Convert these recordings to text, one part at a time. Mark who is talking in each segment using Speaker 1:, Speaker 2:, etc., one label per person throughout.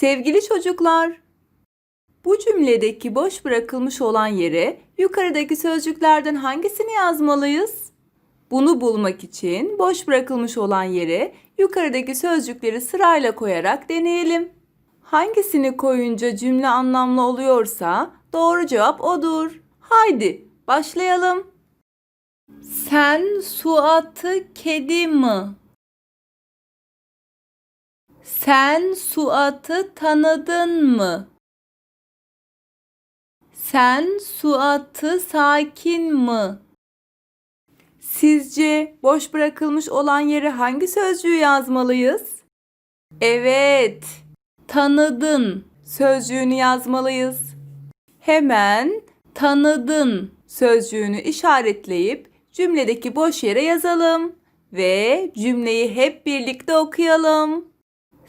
Speaker 1: Sevgili çocuklar, bu cümledeki boş bırakılmış olan yere yukarıdaki sözcüklerden hangisini yazmalıyız? Bunu bulmak için boş bırakılmış olan yere yukarıdaki sözcükleri sırayla koyarak deneyelim. Hangisini koyunca cümle anlamlı oluyorsa doğru cevap odur. Haydi başlayalım. Sen Suat'ı kedi mi? Sen Suat'ı tanıdın mı? Sen Suat'ı sakin mi? Sizce boş bırakılmış olan yere hangi sözcüğü yazmalıyız? Evet, tanıdın sözcüğünü yazmalıyız. Hemen tanıdın sözcüğünü işaretleyip cümledeki boş yere yazalım ve cümleyi hep birlikte okuyalım.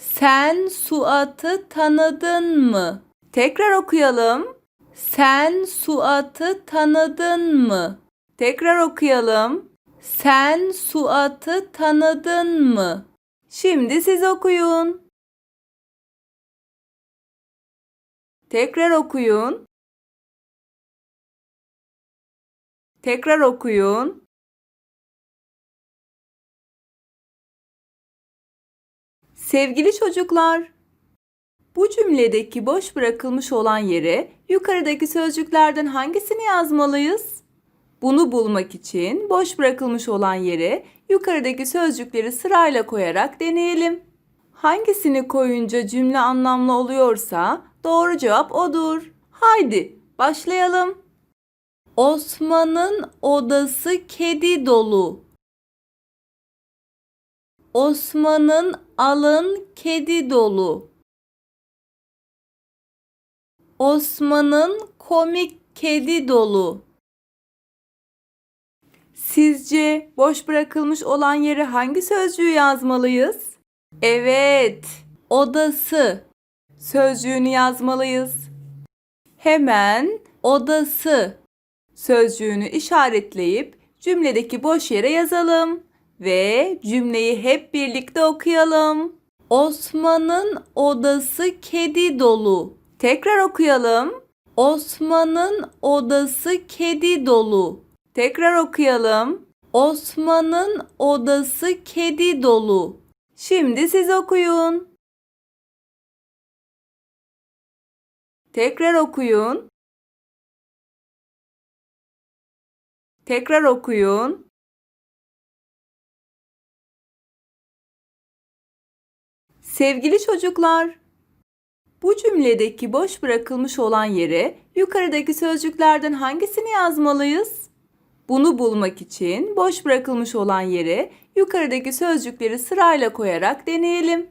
Speaker 1: Sen Suat'ı tanıdın mı? Tekrar okuyalım. Sen Suat'ı tanıdın mı? Tekrar okuyalım. Sen Suat'ı tanıdın mı? Şimdi siz okuyun. Tekrar okuyun. Tekrar okuyun. Sevgili çocuklar, bu cümledeki boş bırakılmış olan yere yukarıdaki sözcüklerden hangisini yazmalıyız? Bunu bulmak için boş bırakılmış olan yere yukarıdaki sözcükleri sırayla koyarak deneyelim. Hangisini koyunca cümle anlamlı oluyorsa doğru cevap odur. Haydi başlayalım. Osman'ın odası kedi dolu. Osman'ın alın kedi dolu. Osman'ın komik kedi dolu. Sizce boş bırakılmış olan yere hangi sözcüğü yazmalıyız? Evet, odası sözcüğünü yazmalıyız. Hemen odası sözcüğünü işaretleyip cümledeki boş yere yazalım ve cümleyi hep birlikte okuyalım. Osman'ın odası kedi dolu. Tekrar okuyalım. Osman'ın odası kedi dolu. Tekrar okuyalım. Osman'ın odası kedi dolu. Şimdi siz okuyun. Tekrar okuyun. Tekrar okuyun. Sevgili çocuklar, bu cümledeki boş bırakılmış olan yere yukarıdaki sözcüklerden hangisini yazmalıyız? Bunu bulmak için boş bırakılmış olan yere yukarıdaki sözcükleri sırayla koyarak deneyelim.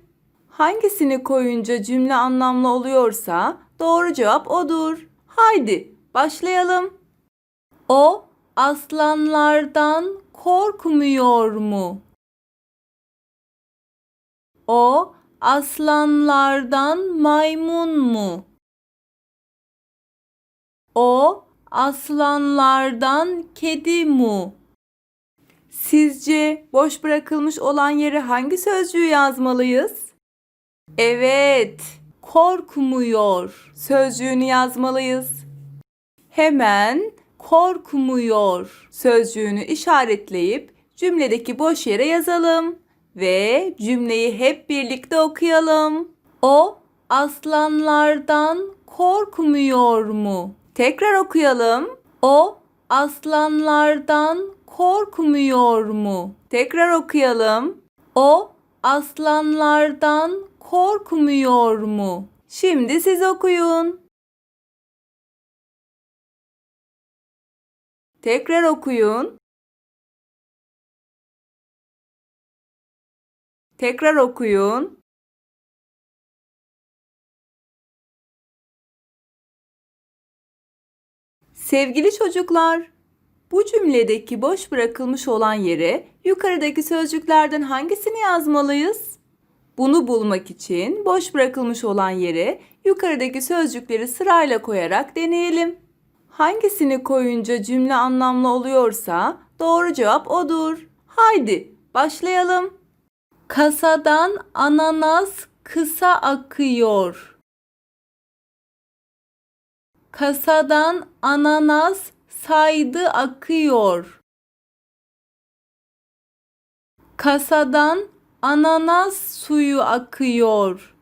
Speaker 1: Hangisini koyunca cümle anlamlı oluyorsa doğru cevap odur. Haydi başlayalım. O aslanlardan korkmuyor mu? O aslanlardan maymun mu? O aslanlardan kedi mu? Sizce boş bırakılmış olan yere hangi sözcüğü yazmalıyız? Evet, korkmuyor sözcüğünü yazmalıyız. Hemen korkmuyor sözcüğünü işaretleyip cümledeki boş yere yazalım ve cümleyi hep birlikte okuyalım. O aslanlardan korkmuyor mu? Tekrar okuyalım. O aslanlardan korkmuyor mu? Tekrar okuyalım. O aslanlardan korkmuyor mu? Şimdi siz okuyun. Tekrar okuyun. Tekrar okuyun. Sevgili çocuklar, bu cümledeki boş bırakılmış olan yere yukarıdaki sözcüklerden hangisini yazmalıyız? Bunu bulmak için boş bırakılmış olan yere yukarıdaki sözcükleri sırayla koyarak deneyelim. Hangisini koyunca cümle anlamlı oluyorsa doğru cevap odur. Haydi başlayalım. Kasadan ananas kısa akıyor. Kasadan ananas saydı akıyor. Kasadan ananas suyu akıyor.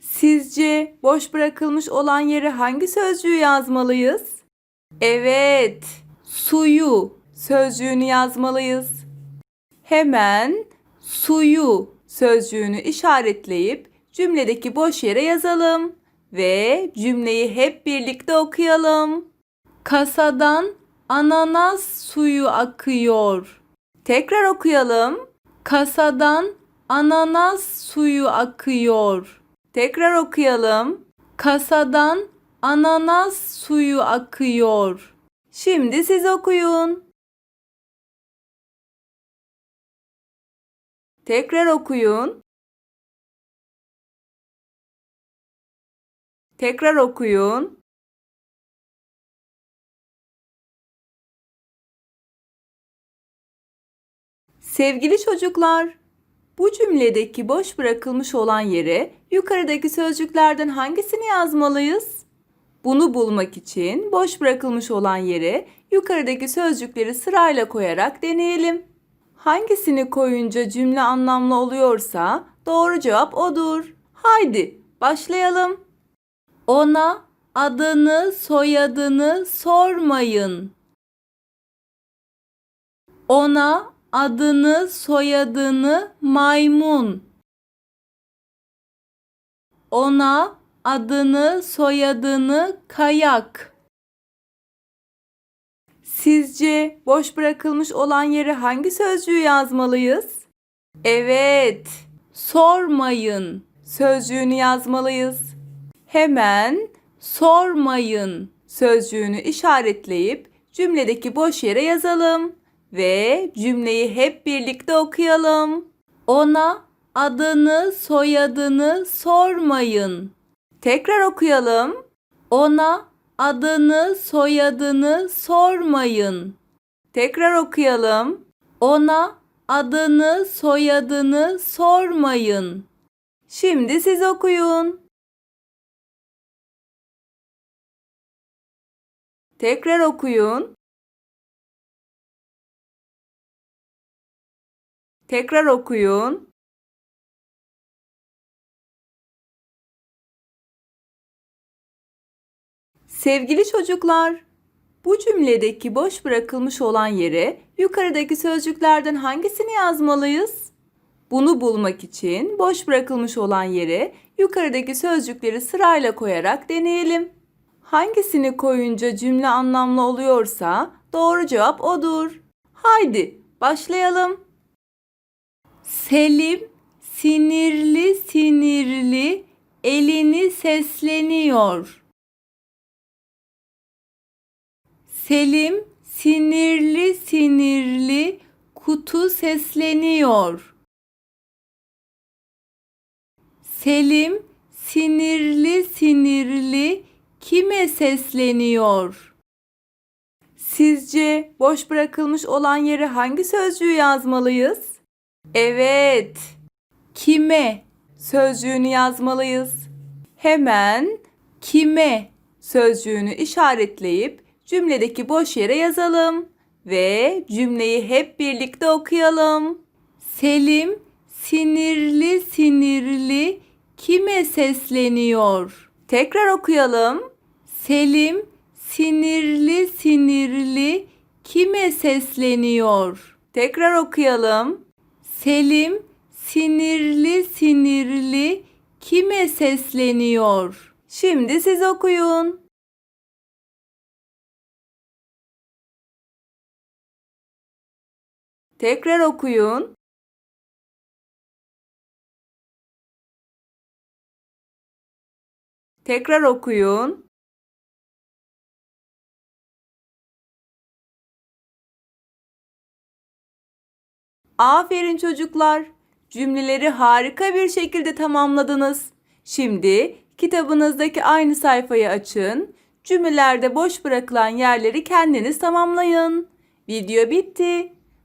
Speaker 1: Sizce boş bırakılmış olan yere hangi sözcüğü yazmalıyız? Evet, suyu sözcüğünü yazmalıyız. Hemen suyu sözcüğünü işaretleyip cümledeki boş yere yazalım ve cümleyi hep birlikte okuyalım. Kasadan ananas suyu akıyor. Tekrar okuyalım. Kasadan ananas suyu akıyor. Tekrar okuyalım. Kasadan ananas suyu akıyor. Şimdi siz okuyun. Tekrar okuyun. Tekrar okuyun. Sevgili çocuklar, bu cümledeki boş bırakılmış olan yere yukarıdaki sözcüklerden hangisini yazmalıyız? Bunu bulmak için boş bırakılmış olan yere yukarıdaki sözcükleri sırayla koyarak deneyelim. Hangisini koyunca cümle anlamlı oluyorsa doğru cevap odur. Haydi başlayalım. Ona adını soyadını sormayın. Ona adını soyadını maymun. Ona adını soyadını kayak. Sizce boş bırakılmış olan yere hangi sözcüğü yazmalıyız? Evet, sormayın sözcüğünü yazmalıyız. Hemen sormayın sözcüğünü işaretleyip cümledeki boş yere yazalım ve cümleyi hep birlikte okuyalım. Ona adını, soyadını sormayın. Tekrar okuyalım. Ona adını, soyadını sormayın. Tekrar okuyalım. Ona adını, soyadını sormayın. Şimdi siz okuyun. Tekrar okuyun. Tekrar okuyun. Sevgili çocuklar, bu cümledeki boş bırakılmış olan yere yukarıdaki sözcüklerden hangisini yazmalıyız? Bunu bulmak için boş bırakılmış olan yere yukarıdaki sözcükleri sırayla koyarak deneyelim. Hangisini koyunca cümle anlamlı oluyorsa doğru cevap odur. Haydi başlayalım. Selim sinirli sinirli elini sesleniyor. Selim sinirli sinirli kutu sesleniyor. Selim sinirli sinirli kime sesleniyor? Sizce boş bırakılmış olan yere hangi sözcüğü yazmalıyız? Evet. Kime sözcüğünü yazmalıyız. Hemen kime sözcüğünü işaretleyip cümledeki boş yere yazalım ve cümleyi hep birlikte okuyalım. Selim sinirli sinirli kime sesleniyor? Tekrar okuyalım. Selim sinirli sinirli kime sesleniyor? Tekrar okuyalım. Selim sinirli sinirli kime sesleniyor? Şimdi siz okuyun. Tekrar okuyun. Tekrar okuyun. Aferin çocuklar. Cümleleri harika bir şekilde tamamladınız. Şimdi kitabınızdaki aynı sayfayı açın. Cümlelerde boş bırakılan yerleri kendiniz tamamlayın. Video bitti.